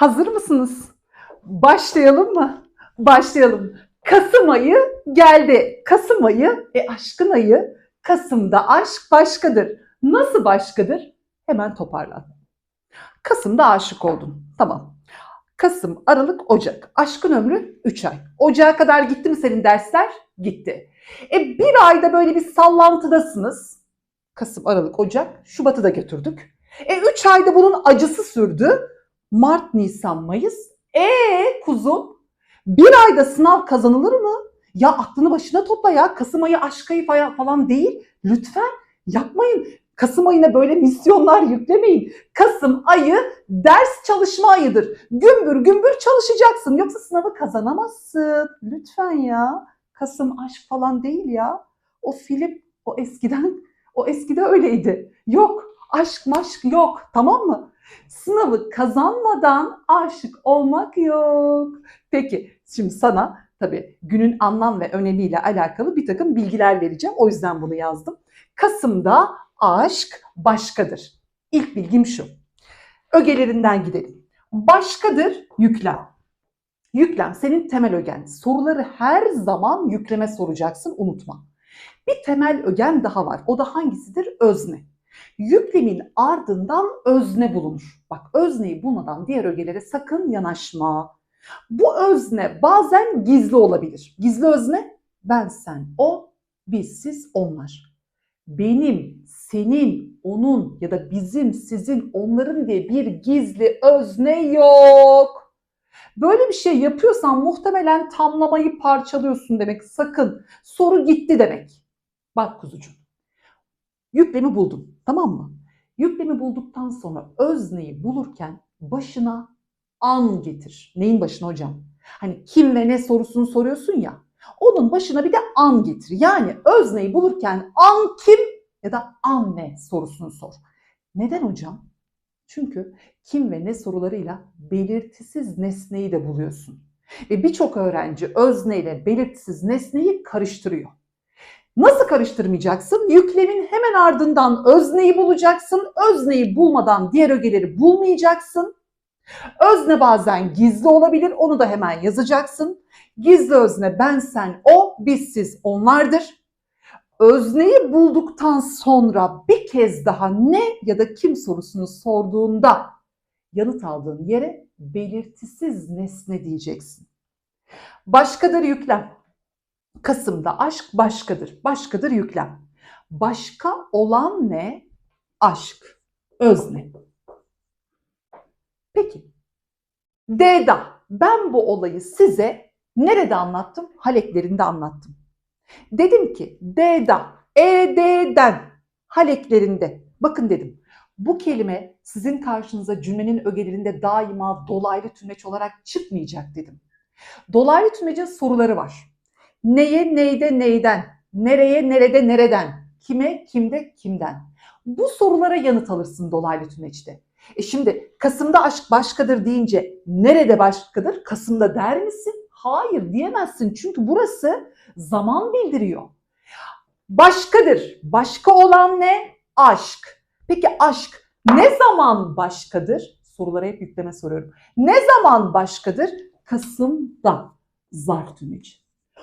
Hazır mısınız? Başlayalım mı? Başlayalım. Kasım ayı geldi. Kasım ayı, e aşkın ayı. Kasım'da aşk başkadır. Nasıl başkadır? Hemen toparlan. Kasım'da aşık oldun. Tamam. Kasım, Aralık, Ocak. Aşkın ömrü 3 ay. Ocağa kadar gitti mi senin dersler? Gitti. E bir ayda böyle bir sallantıdasınız. Kasım, Aralık, Ocak. Şubat'ı da götürdük. E 3 ayda bunun acısı sürdü. Mart, Nisan, Mayıs. E kuzum bir ayda sınav kazanılır mı? Ya aklını başına topla ya. Kasım ayı aşk ayı fa- falan değil. Lütfen yapmayın. Kasım ayına böyle misyonlar yüklemeyin. Kasım ayı ders çalışma ayıdır. Gümbür gümbür çalışacaksın. Yoksa sınavı kazanamazsın. Lütfen ya. Kasım aşk falan değil ya. O film o eskiden o eskide öyleydi. Yok aşk maşk yok tamam mı? Sınavı kazanmadan aşık olmak yok. Peki şimdi sana tabii günün anlam ve önemiyle alakalı bir takım bilgiler vereceğim. O yüzden bunu yazdım. Kasım'da aşk başkadır. İlk bilgim şu. Ögelerinden gidelim. Başkadır yüklem. Yüklem senin temel ögen. Soruları her zaman yükleme soracaksın unutma. Bir temel ögen daha var. O da hangisidir? Özne. Yüklemin ardından özne bulunur. Bak özneyi bulmadan diğer ögelere sakın yanaşma. Bu özne bazen gizli olabilir. Gizli özne ben, sen, o, biz, siz, onlar. Benim, senin, onun ya da bizim, sizin, onların diye bir gizli özne yok. Böyle bir şey yapıyorsan muhtemelen tamlamayı parçalıyorsun demek. Sakın. Soru gitti demek. Bak kuzucuğum. Yüklemi buldun. Tamam mı? Yüklemi bulduktan sonra özneyi bulurken başına an getir. Neyin başına hocam? Hani kim ve ne sorusunu soruyorsun ya. Onun başına bir de an getir. Yani özneyi bulurken an kim ya da an ne sorusunu sor. Neden hocam? Çünkü kim ve ne sorularıyla belirtisiz nesneyi de buluyorsun. Ve birçok öğrenci özne ile belirtisiz nesneyi karıştırıyor. Nasıl karıştırmayacaksın? Yüklemin hemen ardından özneyi bulacaksın. Özneyi bulmadan diğer ögeleri bulmayacaksın. Özne bazen gizli olabilir. Onu da hemen yazacaksın. Gizli özne ben, sen, o, biz, siz, onlardır. Özneyi bulduktan sonra bir kez daha ne ya da kim sorusunu sorduğunda yanıt aldığın yere belirtisiz nesne diyeceksin. Başkadır yüklem. Kasım'da aşk başkadır. Başkadır yüklem. Başka olan ne? Aşk. Özne. Peki. D'da ben bu olayı size nerede anlattım? Haleklerinde anlattım. Dedim ki D'da, ED'den haleklerinde bakın dedim. Bu kelime sizin karşınıza cümlenin ögelerinde daima dolaylı tümeç olarak çıkmayacak dedim. Dolaylı tümecin soruları var. Neye, neyde, neyden, nereye, nerede, nereden, kime, kimde, kimden. Bu sorulara yanıt alırsın dolaylı tümeçte. E şimdi Kasım'da aşk başkadır deyince nerede başkadır? Kasım'da der misin? Hayır diyemezsin çünkü burası zaman bildiriyor. Başkadır. Başka olan ne? Aşk. Peki aşk ne zaman başkadır? Sorulara hep yükleme soruyorum. Ne zaman başkadır? Kasım'da. Zarf tümeci.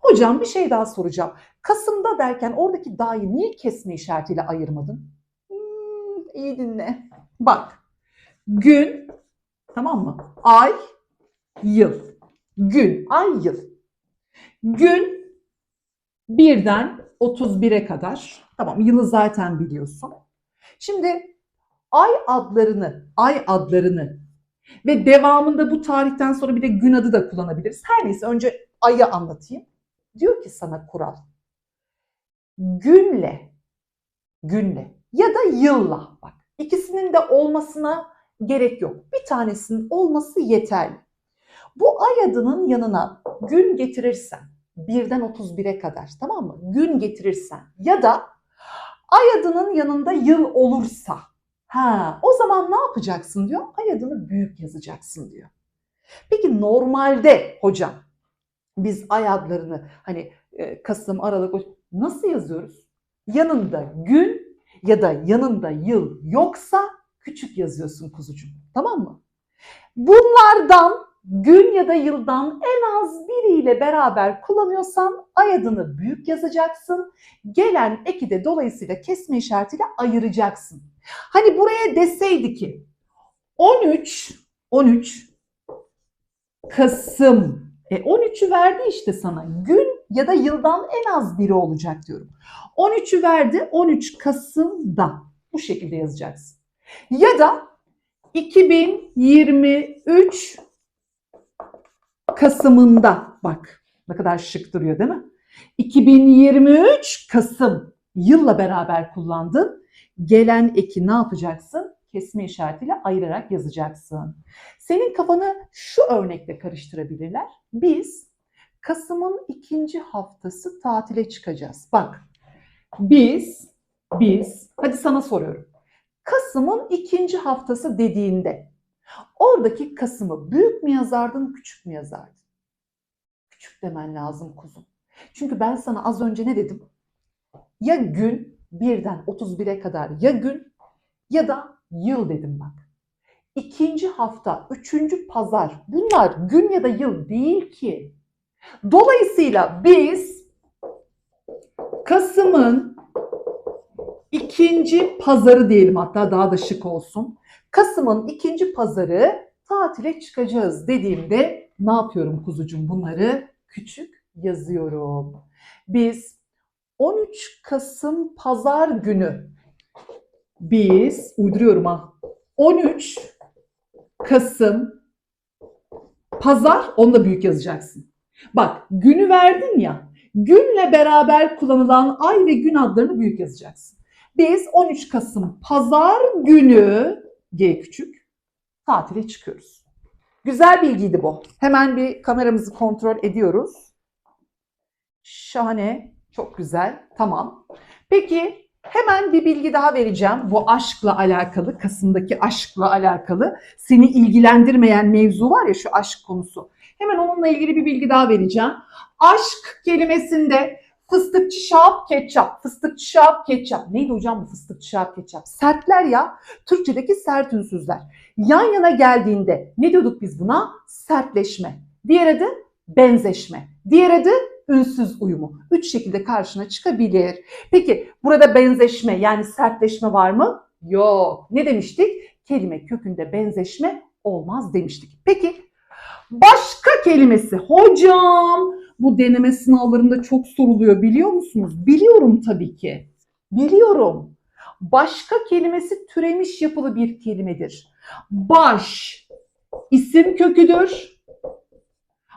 Hocam bir şey daha soracağım. Kasım'da derken oradaki da'yı niye kesme işaretiyle ayırmadın? Hmm, iyi dinle. Bak. Gün, tamam mı? Ay, yıl. Gün, ay, yıl. Gün birden 31'e kadar. Tamam yılı zaten biliyorsun. Şimdi ay adlarını, ay adlarını ve devamında bu tarihten sonra bir de gün adı da kullanabiliriz. Her neyse önce ayı anlatayım. Diyor ki sana kural. Günle, günle ya da yılla bak. İkisinin de olmasına gerek yok. Bir tanesinin olması yeterli. Bu ay adının yanına gün getirirsen birden 31'e kadar tamam mı? Gün getirirsen ya da ay adının yanında yıl olursa ha o zaman ne yapacaksın diyor? Ay adını büyük yazacaksın diyor. Peki normalde hocam biz ay adlarını hani e, Kasım, Aralık nasıl yazıyoruz? Yanında gün ya da yanında yıl yoksa küçük yazıyorsun kuzucuğum. Tamam mı? Bunlardan gün ya da yıldan en az biriyle beraber kullanıyorsan ay adını büyük yazacaksın. Gelen eki de dolayısıyla kesme işaretiyle ayıracaksın. Hani buraya deseydi ki 13 13 Kasım. E 13'ü verdi işte sana. Gün ya da yıldan en az biri olacak diyorum. 13'ü verdi. 13 Kasım'da. Bu şekilde yazacaksın. Ya da 2023 Kasım'ında. Bak ne kadar şık duruyor değil mi? 2023 Kasım yılla beraber kullandın. Gelen eki ne yapacaksın? Kesme işaretiyle ayırarak yazacaksın. Senin kafanı şu örnekle karıştırabilirler. Biz Kasım'ın ikinci haftası tatile çıkacağız. Bak biz, biz, hadi sana soruyorum. Kasım'ın ikinci haftası dediğinde oradaki Kasım'ı büyük mü yazardın, küçük mü yazardın? Küçük demen lazım kuzum. Çünkü ben sana az önce ne dedim? Ya gün birden 31'e kadar ya gün ya da yıl dedim bak. İkinci hafta, üçüncü pazar bunlar gün ya da yıl değil ki. Dolayısıyla biz Kasım'ın ikinci pazarı diyelim hatta daha da şık olsun. Kasım'ın ikinci pazarı tatile çıkacağız dediğimde ne yapıyorum kuzucuğum bunları küçük yazıyorum. Biz 13 Kasım pazar günü biz uyduruyorum ha 13 Kasım pazar onu da büyük yazacaksın. Bak günü verdin ya günle beraber kullanılan ay ve gün adlarını büyük yazacaksın. Biz 13 Kasım pazar günü G küçük tatile çıkıyoruz. Güzel bilgiydi bu. Hemen bir kameramızı kontrol ediyoruz. Şahane, çok güzel. Tamam. Peki hemen bir bilgi daha vereceğim. Bu aşkla alakalı, Kasım'daki aşkla alakalı. Seni ilgilendirmeyen mevzu var ya şu aşk konusu. Hemen onunla ilgili bir bilgi daha vereceğim. Aşk kelimesinde fıstıkçı şap ketçap, fıstıkçı şap ketçap. Neydi hocam bu fıstıkçı şap ketçap? Sertler ya. Türkçedeki sert ünsüzler. Yan yana geldiğinde ne diyorduk biz buna? Sertleşme. Diğer adı benzeşme. Diğer adı ünsüz uyumu. Üç şekilde karşına çıkabilir. Peki burada benzeşme yani sertleşme var mı? Yok. Ne demiştik? Kelime kökünde benzeşme olmaz demiştik. Peki başka kelimesi hocam bu deneme sınavlarında çok soruluyor biliyor musunuz? Biliyorum tabii ki. Biliyorum. Başka kelimesi türemiş yapılı bir kelimedir. Baş isim köküdür.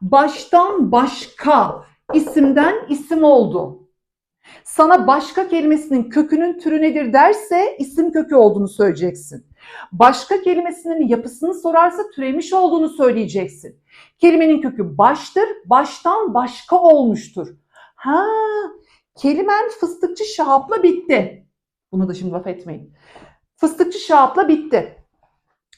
Baştan başka isimden isim oldu. Sana başka kelimesinin kökünün türü nedir derse isim kökü olduğunu söyleyeceksin. Başka kelimesinin yapısını sorarsa türemiş olduğunu söyleyeceksin. Kelimenin kökü baştır, baştan başka olmuştur. Ha, kelimen fıstıkçı şahapla bitti. Bunu da şimdi laf etmeyin. Fıstıkçı şahapla bitti.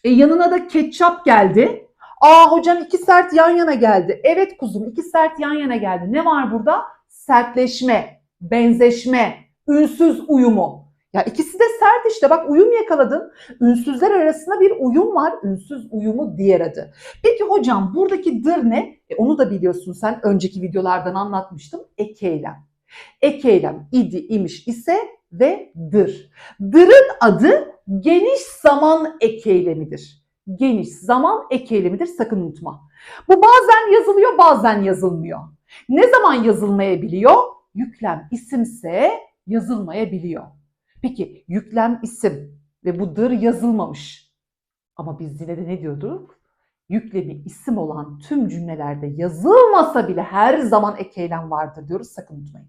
E yanına da ketçap geldi. Aa hocam iki sert yan yana geldi. Evet kuzum iki sert yan yana geldi. Ne var burada? Sertleşme, benzeşme, ünsüz uyumu. Ya ikisi de sert işte bak uyum yakaladın. Ünsüzler arasında bir uyum var. Ünsüz uyumu diğer adı. Peki hocam buradaki dır ne? E, onu da biliyorsun sen önceki videolardan anlatmıştım. Ek eylem. Ek eylem idi, imiş, ise ve dır. Dırın adı geniş zaman ek eylemidir. Geniş zaman ek eylemidir sakın unutma. Bu bazen yazılıyor bazen yazılmıyor. Ne zaman yazılmayabiliyor? Yüklem isimse yazılmayabiliyor. Peki yüklem isim ve bu dır yazılmamış. Ama biz yine de ne diyorduk? Yüklemi isim olan tüm cümlelerde yazılmasa bile her zaman ek eylem vardır diyoruz sakın unutmayın.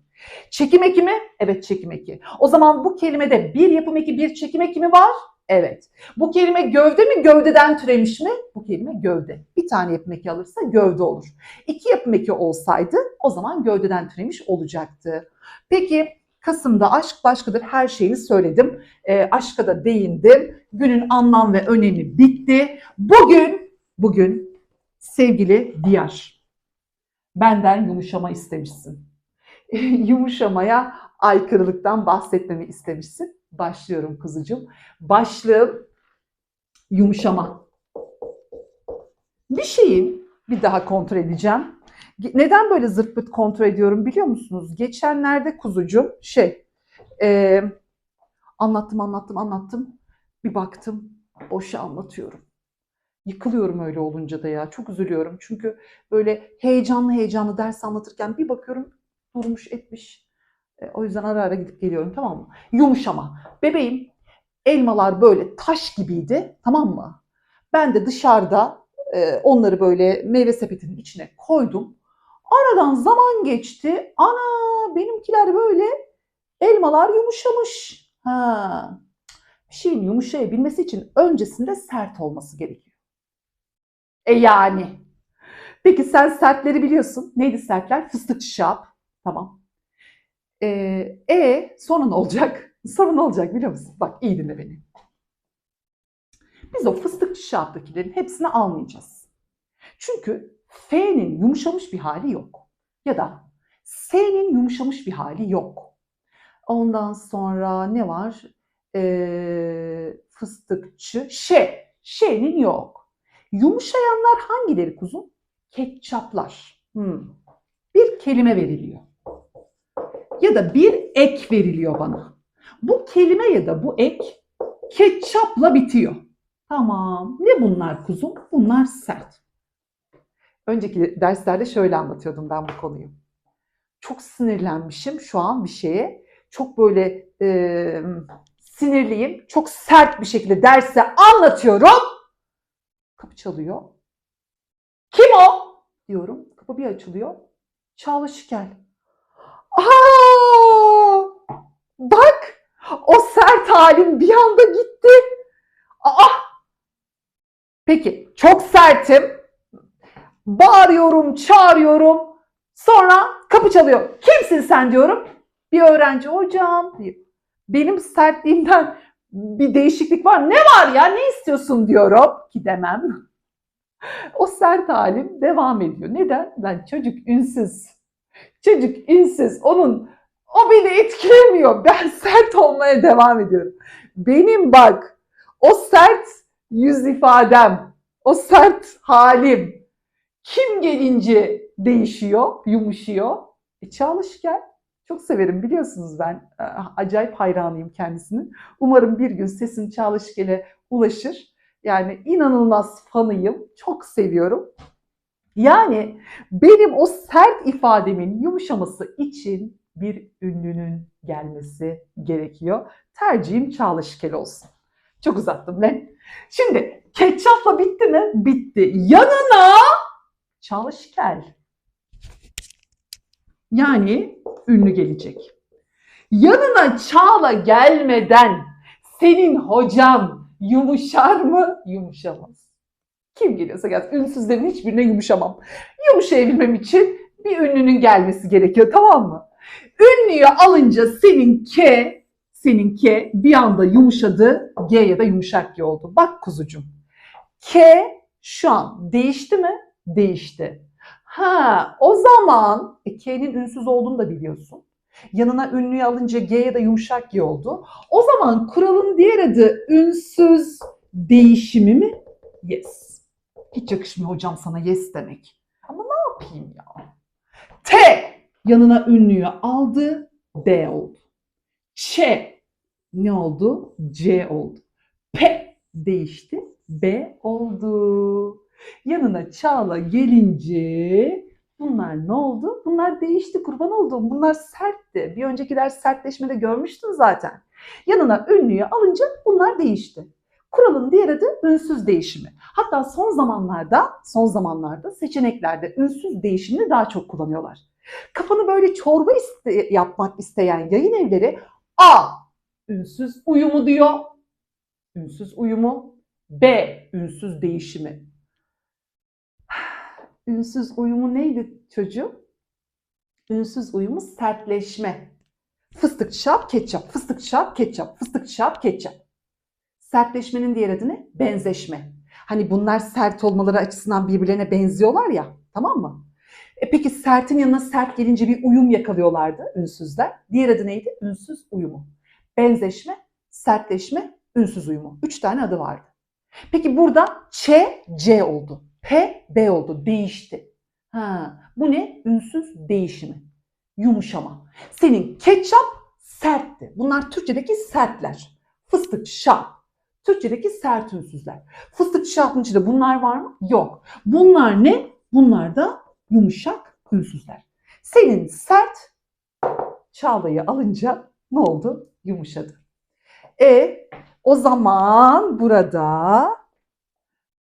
Çekim eki mi? Evet çekim eki. O zaman bu kelimede bir yapım eki bir çekim eki mi var? Evet. Bu kelime gövde mi? Gövdeden türemiş mi? Bu kelime gövde. Bir tane yapım eki alırsa gövde olur. İki yapım eki olsaydı o zaman gövdeden türemiş olacaktı. Peki Kasım'da aşk başkadır her şeyini söyledim. E, aşka da değindim. Günün anlam ve önemi bitti. Bugün, bugün sevgili Diyar, benden yumuşama istemişsin. Yumuşamaya aykırılıktan bahsetmemi istemişsin. Başlıyorum kuzucuğum. Başlığım yumuşama. bir şeyin bir daha kontrol edeceğim. Neden böyle zırt pırt kontrol ediyorum biliyor musunuz? Geçenlerde kuzucuğum şey e, anlattım anlattım anlattım bir baktım boşa anlatıyorum. Yıkılıyorum öyle olunca da ya çok üzülüyorum. Çünkü böyle heyecanlı heyecanlı ders anlatırken bir bakıyorum durmuş etmiş. E, o yüzden ara ara gidip geliyorum tamam mı? Yumuşama. Bebeğim elmalar böyle taş gibiydi tamam mı? Ben de dışarıda e, onları böyle meyve sepetinin içine koydum. Aradan zaman geçti. Ana benimkiler böyle elmalar yumuşamış. Ha. Bir şeyin yumuşayabilmesi için öncesinde sert olması gerekiyor. E yani. Peki sen sertleri biliyorsun. Neydi sertler? Fıstık şap. Tamam. E, e sonra olacak? Sonra olacak biliyor musun? Bak iyi dinle beni. Biz o fıstık şaptakilerin hepsini almayacağız. Çünkü F'nin yumuşamış bir hali yok. Ya da S'nin yumuşamış bir hali yok. Ondan sonra ne var? Ee, fıstıkçı, Ş. Ş'nin yok. Yumuşayanlar hangileri kuzum? Ketçaplar. Hmm. Bir kelime veriliyor. Ya da bir ek veriliyor bana. Bu kelime ya da bu ek ketçapla bitiyor. Tamam. Ne bunlar kuzum? Bunlar sert. Önceki derslerde şöyle anlatıyordum ben bu konuyu. Çok sinirlenmişim şu an bir şeye. Çok böyle e, sinirliyim. Çok sert bir şekilde derse anlatıyorum. Kapı çalıyor. Kim o? Diyorum. Kapı bir açılıyor. Çağla Şikel. Aa! Bak! O sert halim bir anda gitti. Aa! Peki çok sertim. Bağırıyorum, çağırıyorum. Sonra kapı çalıyor. Kimsin sen diyorum. Bir öğrenci hocam diyor. Benim sertliğimden bir değişiklik var. Ne var ya ne istiyorsun diyorum ki demem. O sert halim devam ediyor. Neden? Ben çocuk ünsüz. Çocuk ünsüz. Onun o beni etkilemiyor. Ben sert olmaya devam ediyorum. Benim bak o sert yüz ifadem, o sert halim kim gelince değişiyor, yumuşuyor? E, Çağla Şikel. Çok severim biliyorsunuz ben. e, Acayip hayranıyım kendisinin. Umarım bir gün sesim Çağla ulaşır. Yani inanılmaz fanıyım. Çok seviyorum. Yani benim o sert ifademin yumuşaması için bir ünlünün gelmesi gerekiyor. Tercihim Çağla olsun. Çok uzattım lan. Şimdi ketçapla bitti mi? Bitti. Yanına Çağla Şikel. Yani ünlü gelecek. Yanına Çağla gelmeden senin hocan yumuşar mı? Yumuşamaz. Kim geliyorsa gelsin. Ünsüzlerin hiçbirine yumuşamam. Yumuşayabilmem için bir ünlünün gelmesi gerekiyor tamam mı? Ünlüyü alınca senin K, senin K bir anda yumuşadı. G ya da yumuşak G oldu. Bak kuzucum. K şu an değişti mi? Değişti. Ha, o zaman e, K'nin ünsüz olduğunu da biliyorsun. Yanına ünlüyü alınca G ya da yumuşak G oldu. O zaman kuralın diğer adı ünsüz değişimi mi? Yes. Hiç yakışmıyor hocam sana yes demek. Ama ne yapayım ya? T yanına ünlüyü aldı. D oldu. Ç ne oldu? C oldu. P değişti. B oldu. Yanına Çağla gelince bunlar ne oldu? Bunlar değişti kurban olduğum. Bunlar sertti. Bir önceki ders sertleşmede görmüştün zaten. Yanına ünlüyü alınca bunlar değişti. Kuralın diğer adı ünsüz değişimi. Hatta son zamanlarda, son zamanlarda seçeneklerde ünsüz değişimini daha çok kullanıyorlar. Kafanı böyle çorba iste- yapmak isteyen yayın evleri A. Ünsüz uyumu diyor. Ünsüz uyumu. B. Ünsüz değişimi. Ünsüz uyumu neydi çocuğum? Ünsüz uyumu sertleşme. Fıstık şap ketçap, fıstık şap ketçap, fıstık şap ketçap. Sertleşmenin diğer adı ne? Benzeşme. Hani bunlar sert olmaları açısından birbirlerine benziyorlar ya, tamam mı? E peki sertin yanına sert gelince bir uyum yakalıyorlardı ünsüzler. Diğer adı neydi? Ünsüz uyumu. Benzeşme, sertleşme, ünsüz uyumu. Üç tane adı vardı. Peki burada Ç, C oldu. P, B oldu. Değişti. Ha, bu ne? Ünsüz değişimi. Yumuşama. Senin ketçap sertti. Bunlar Türkçedeki sertler. Fıstık, şap. Türkçedeki sert ünsüzler. Fıstık şapın içinde bunlar var mı? Yok. Bunlar ne? Bunlar da yumuşak ünsüzler. Senin sert Çağla'yı alınca ne oldu? Yumuşadı. E o zaman burada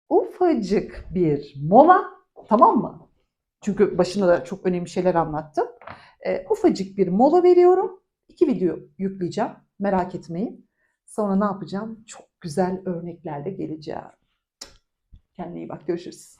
ufacık bir mola tamam mı? Çünkü başında da çok önemli şeyler anlattım. E, ufacık bir mola veriyorum. İki video yükleyeceğim. Merak etmeyin. Sonra ne yapacağım? Çok güzel örneklerle geleceğim. Kendine iyi bak. Görüşürüz.